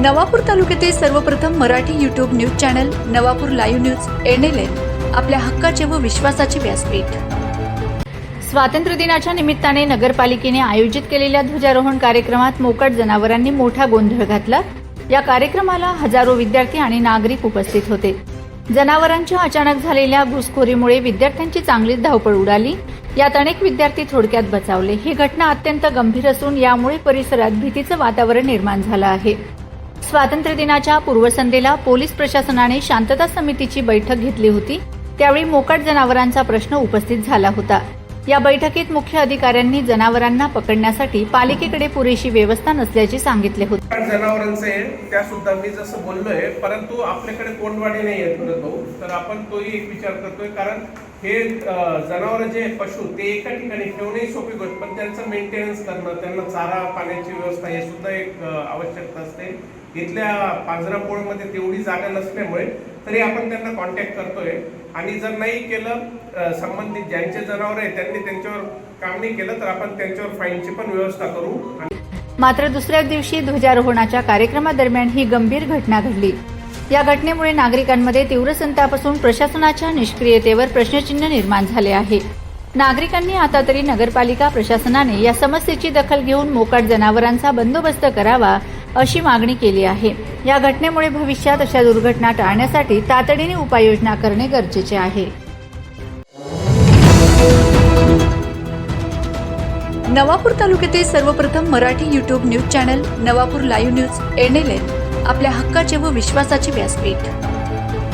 नवापूर तालुक्यातील सर्वप्रथम Marathi YouTube news channel Navapur live news NLN आपल्या हक्काचे व विश्वासाचे व्यासपीठ. स्वातंत्र्य दिनाच्या निमित्ताने नगरपालिकेने आयोजित केलेल्या ध्वजारोहण कार्यक्रमात मोकट जनावरांनी मोठा गोंधळ घातला. या कार्यक्रमाला हजारो विद्यार्थी आणि नागरिक उपस्थित होते. जनावरांच्या अचानक झालेल्या घुसखोरीमुळे विद्यार्थ्यांची चांगलीच धावपळ उडाली. यात अनेक विद्यार्थी थोडक्यात बचावले. ही घटना अत्यंत गंभीर असून यामुळे परिसरात भीतीचं वातावरण निर्माण झालं आहे. स्वातंत्र्य दिनाच्या पूर्वसंध्येला पोलीस प्रशासनाने शांतता समितीची बैठक घेतली होती. त्यावेळी मोकाट जनावरांचा प्रश्न उपस्थित झाला होता. या बैठकीत मुख्य अधिकाऱ्यांनी जनावरांना पकडण्यासाठी पालिकेकडे पुरेशी व्यवस्था नसल्याचे सांगितले होते. जनावरांचे त्या सुद्धा मी जसं बोललोय परंतु आपल्याकडे कोंडवाडी नाही आहेत भरत भाऊ. तर आपण तोही एक विचार करतोय कारण हे जनावर जे पशु ते एका ठिकाणी ठेवणंही सोपी गोष्ट पण त्यांचं मेंटेनन्स करणं त्यांना चारा पाण्याची व्यवस्था हे सुद्धा एक आवश्यकता असते. इथल्या पांजरापोळमध्ये तेवढी जागा नसल्यामुळे तरी आपण त्यांना कॉन्टॅक्ट करतोय. आणि जर नाही केलं संबंधित ज्यांचे जनावर आहे त्यांनी त्यांच्यावर काम नाही केलं तर आपण त्यांच्यावर फाईनची पण व्यवस्था करू. मात्र दुसऱ्या दिवशी ध्वजारोहणाच्या कार्यक्रमादरम्यान ही गंभीर घटना घडली. या घटनेमुळे नागरिकांमध्ये तीव्र संताप असून प्रशासनाच्या निष्क्रियतेवर प्रश्नचिन्ह निर्माण झाले आहे. नागरिकांनी आता तरी नगरपालिका प्रशासनाने या समस्येची दखल घेऊन मोकाट जनावरांचा बंदोबस्त करावा अशी मागणी केली आहे. या घटनेमुळे भविष्यात अशा दुर्घटना टाळण्यासाठी तातडीने उपाययोजना करणे गरजेचे आहे. नवापूर तालुक्यातील सर्वप्रथम Marathi YouTube news channel Navapur live news NLN आपल्या हक्काचे व विश्वासाचे व्यासपीठ.